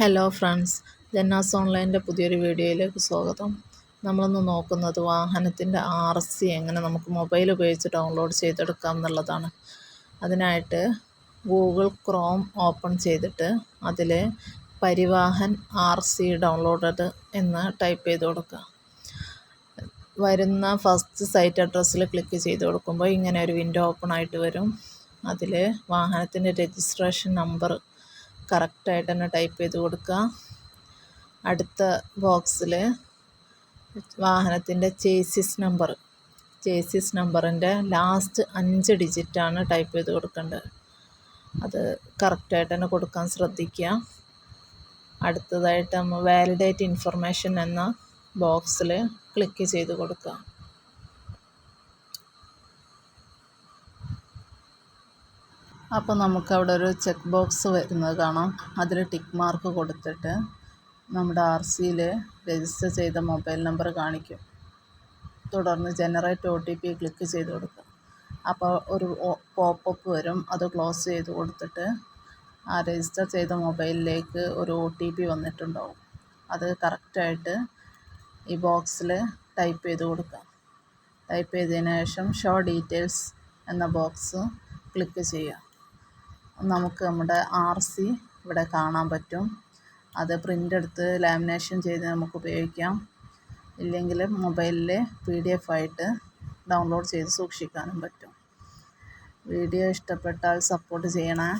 Hello friends Janna's ഓൺലൈന്റെ പുതിയൊരു വീഡിയോയിലേക്ക് സ്വാഗതം. നമ്മളൊന്ന് നോക്കുന്നത് വാഹനത്തിന്റെ ആർ സി എങ്ങനെ നമുക്ക് മൊബൈൽ ഉപയോഗിച്ച് ഡൗൺലോഡ് ചെയ്തെടുക്കാം എന്നുള്ളതാണ്. അതിനായിട്ട് ഗൂഗിൾ ക്രോം ഓപ്പൺ ചെയ്തിട്ട് അതിൽ പരിവാഹൻ ആർ സി ഡൗൺലോഡഡ് എന്ന് ടൈപ്പ് ചെയ്ത് കൊടുക്കുക. വരുന്ന ഫസ്റ്റ് സൈറ്റ് അഡ്രസ്സിൽ ക്ലിക്ക് ചെയ്ത് കൊടുക്കുമ്പോൾ ഇങ്ങനെ ഒരു വിൻഡോ ഓപ്പൺ ആയിട്ട് വരും. അതിൽ വാഹനത്തിന്റെ രജിസ്ട്രേഷൻ നമ്പർ കറക്റ്റായിട്ട് തന്നെ ടൈപ്പ് ചെയ്ത് കൊടുക്കുക അടുത്ത ബോക്സിൽ വാഹനത്തിന്റെ ചേസിസ് നമ്പർ ചേസിസ് നമ്പറിന്റെ ലാസ്റ്റ് അഞ്ച് ഡിജിറ്റാണ് ടൈപ്പ് ചെയ്ത് കൊടുക്കേണ്ടത്. അത് കറക്റ്റായിട്ട് തന്നെ കൊടുക്കാൻ ശ്രദ്ധിക്കുക അടുത്തതായിട്ട് നമ്മൾ വാലിഡേറ്റ് ഇൻഫർമേഷൻ എന്ന ബോക്സിൽ ക്ലിക്ക് ചെയ്ത് കൊടുക്കുക അപ്പോൾ നമുക്കവിടെ ഒരു ചെക്ക് ബോക്സ് വരുന്നത് കാണാം. അതിൽ ടിക്ക് മാർക്ക് കൊടുത്തിട്ട് നമ്മുടെ ആർ സിയിൽ രജിസ്റ്റർ ചെയ്ത മൊബൈൽ നമ്പർ കാണിക്കും. തുടർന്ന് generate O T P click ചെയ്ത് കൊടുക്കുക. അപ്പോൾ ഒരു പോപ്പപ്പ് വരും. അത് ക്ലോസ് ചെയ്ത് കൊടുത്തിട്ട് ആ രജിസ്റ്റർ ചെയ്ത മൊബൈലിലേക്ക് ഒരു ഒ ടി പി വന്നിട്ടുണ്ടാവും. അത് കറക്റ്റായിട്ട് ഈ ബോക്സിൽ ടൈപ്പ് ചെയ്ത് കൊടുക്കുക. ടൈപ്പ് ചെയ്തതിന് ശേഷം ഷോ ഡീറ്റെയിൽസ് എന്ന ബോക്സ് ക്ലിക്ക് ചെയ്യുക. നമുക്ക് നമ്മുടെ ആർ സി ഇവിടെ കാണാൻ പറ്റും. അത് പ്രിന്റ് എടുത്ത് ലാമിനേഷൻ ചെയ്ത് നമുക്ക് ഉപയോഗിക്കാം. ഇല്ലെങ്കിൽ മൊബൈലിൽ പി ഡി എഫ് ആയിട്ട് ഡൗൺലോഡ് ചെയ്ത് സൂക്ഷിക്കാനും പറ്റും. വീഡിയോ ഇഷ്ടപ്പെട്ടാൽ സപ്പോർട്ട് ചെയ്യണേ.